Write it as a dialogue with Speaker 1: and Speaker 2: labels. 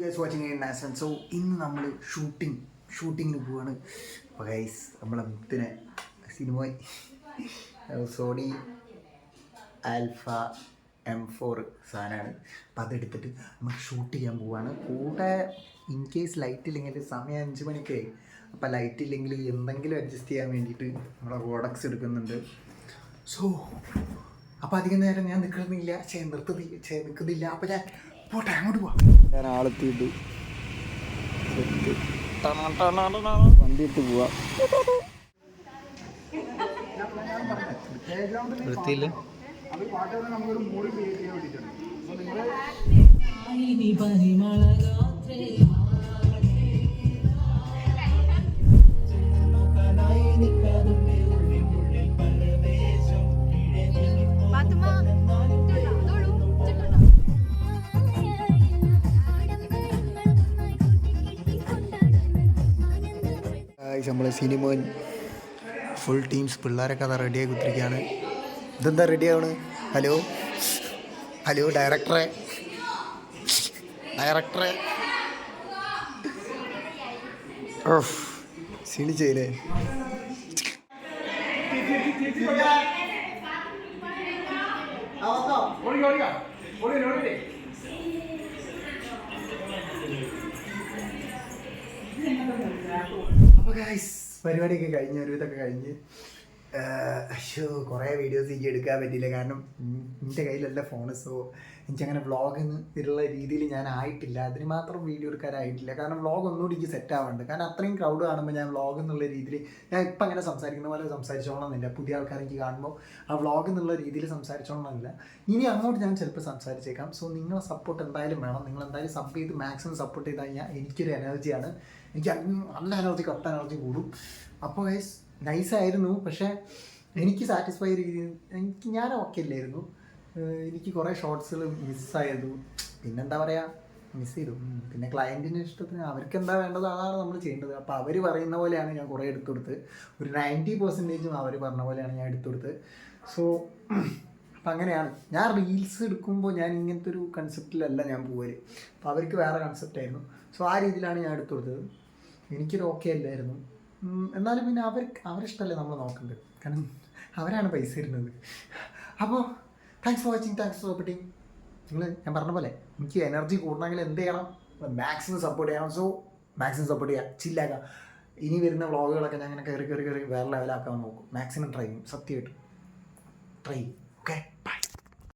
Speaker 1: Guys watching നാസൻ so ഇന്ന് നമ്മൾ shooting ഷൂട്ടിങ്ങിന് പോവാണ്. അപ്പോൾ ഗൈസ് നമ്മളെ മുത്തിനെ cinema Sony alpha M four സാധനമാണ്. അപ്പം അതെടുത്തിട്ട് നമുക്ക് ഷൂട്ട് ചെയ്യാൻ പോവാണ്. കൂടെ ഇൻ കേസ് ലൈറ്റ് ഇല്ലെങ്കിൽ സമയം അഞ്ച് മണിക്ക് അപ്പം ലൈറ്റ് ഇല്ലെങ്കിൽ എന്തെങ്കിലും അഡ്ജസ്റ്റ് ചെയ്യാൻ വേണ്ടിയിട്ട് നമ്മളെ റോഡക്സ് എടുക്കുന്നുണ്ട്. സോ അപ്പോൾ അധികം നേരം ഞാൻ നിൽക്കുന്നില്ല. ചേ നിർത്തുന്നില്ല ചേ നിൽക്കുന്നില്ല. അപ്പം ഞാൻ പോട്ടെ അങ്ങോട്ട് പോവാം.
Speaker 2: ഞാൻ ആളെത്തിയിട്ട് വണ്ടി ഇട്ട് പോവാം. വൃത്തിയില്ല
Speaker 1: നമ്മളെ സിനിമ ഫുൾ ടീംസ് പിള്ളേരൊക്കെ അത് റെഡിയായി കുത്തിരിക്കുകയാണ്. ഇതെന്താ റെഡി ആവണ്? ഹലോ ഹലോ ഡയറക്ടറെ ഡയറക്ടറെ ക്ഷീണിച്ചേലേ അപ്പോൾ പരിപാടിയൊക്കെ കഴിഞ്ഞ് ഒരു ഇതൊക്കെ കഴിഞ്ഞ്. അയ്യോ കുറേ വീഡിയോസ് എനിക്ക് എടുക്കാൻ പറ്റിയില്ല. കാരണം എന്റെ കയ്യിലല്ല ഫോണ് സോ എനിക്കങ്ങനെ വ്ളോഗ് എന്നുള്ള രീതിയിൽ ഞാൻ ആയിട്ടില്ല. അതിന് മാത്രം വീഡിയോ എടുക്കാനായിട്ടില്ല. കാരണം വ്ളോഗ് ഒന്നുകൂടി എനിക്ക് സെറ്റ് ആവുന്നുണ്ട് കാരണം അത്രയും ക്രൗഡ് കാണുമ്പോൾ ഞാൻ വ്ളോഗ് എന്നുള്ള രീതിയിൽ ഞാൻ ഇപ്പം അങ്ങനെ സംസാരിക്കുന്ന പോലെ സംസാരിച്ചോളണമെന്നില്ല പുതിയ ആൾക്കാർ എനിക്ക് കാണുമ്പോൾ ആ വ്ളോഗ് എന്നുള്ള രീതിയിൽ സംസാരിച്ചോളണമെന്നില്ല ഇനി അങ്ങോട്ട് ഞാൻ ചിലപ്പോൾ സംസാരിച്ചേക്കാം. സോ നിങ്ങളെ സപ്പോർട്ട് എന്തായാലും വേണം. നിങ്ങൾ എന്തായാലും സബ് ചെയ്ത് മാക്സിമം സപ്പോർട്ട് ചെയ്ത് കഴിഞ്ഞാൽ എനിക്കൊരു എനർജിയാണ് എനിക്ക് നല്ല എനർജി കട്ട എനർജി കൂടും. അപ്പോൾ ഗൈസ് നൈസായിരുന്നു പക്ഷേ എനിക്ക് സാറ്റിസ്ഫൈ രീതിയിൽ എനിക്ക് ഞാൻ ഓക്കെ അല്ലായിരുന്നു. എനിക്ക് കുറേ ഷോർട്സുകൾ മിസ്സായതു പിന്നെന്താ പറയുക മിസ് ചെയ്തു. പിന്നെ ക്ലയന്റിന്റെ ഇഷ്ടത്തിന് അവർക്ക് എന്താ വേണ്ടത് അതാണ് നമ്മൾ ചെയ്യേണ്ടത്. അപ്പോൾ അവർ പറയുന്ന പോലെയാണ് ഞാൻ കുറേ എടുത്തു കൊടുത്തത് ഒരു നയന്റി പെർസെന്റേജും അവർ പറഞ്ഞ പോലെയാണ് ഞാൻ എടുത്തു കൊടുത്തത് സോ അപ്പം അങ്ങനെയാണ്. ഞാൻ റീൽസ് എടുക്കുമ്പോൾ ഞാൻ ഇങ്ങനത്തെ ഒരു കൺസെപ്റ്റിലല്ല ഞാൻ പോകൽ അപ്പോൾ അവർക്ക് വേറെ കൺസെപ്റ്റായിരുന്നു സോ ആ രീതിയിലാണ് ഞാൻ എടുത്തു കൊടുത്തത്. എനിക്കൊരു ഓക്കെ അല്ലായിരുന്നു. എന്നാലും പിന്നെ അവർ അവരിഷ്ടമല്ലേ നമ്മൾ നോക്കേണ്ടത് കാരണം അവരാണ് പൈസ തരുന്നത്. അപ്പോൾ thanks for watching thanks for supporting നിങ്ങൾ ഞാൻ പറഞ്ഞ പോലെ എനിക്ക് എനർജി കൂടണമെങ്കിൽ എന്ത് ചെയ്യണം? മാക്സിമം സപ്പോർട്ട് ചെയ്യണം. സോ മാക്സിമം സപ്പോർട്ട് ചെയ്യുക ചില്ലാക്കുക ഇനി വരുന്ന വ്ളോഗുകളൊക്കെ ഞാൻ അങ്ങനെ കയറി കയറി കയറി വേറെ ലെവലാക്കാൻ നോക്കും. മാക്സിമം ട്രൈ ചെയ്യും. സത്യമായിട്ട്. ട്രൈ ചെയ്യും. ഓക്കെ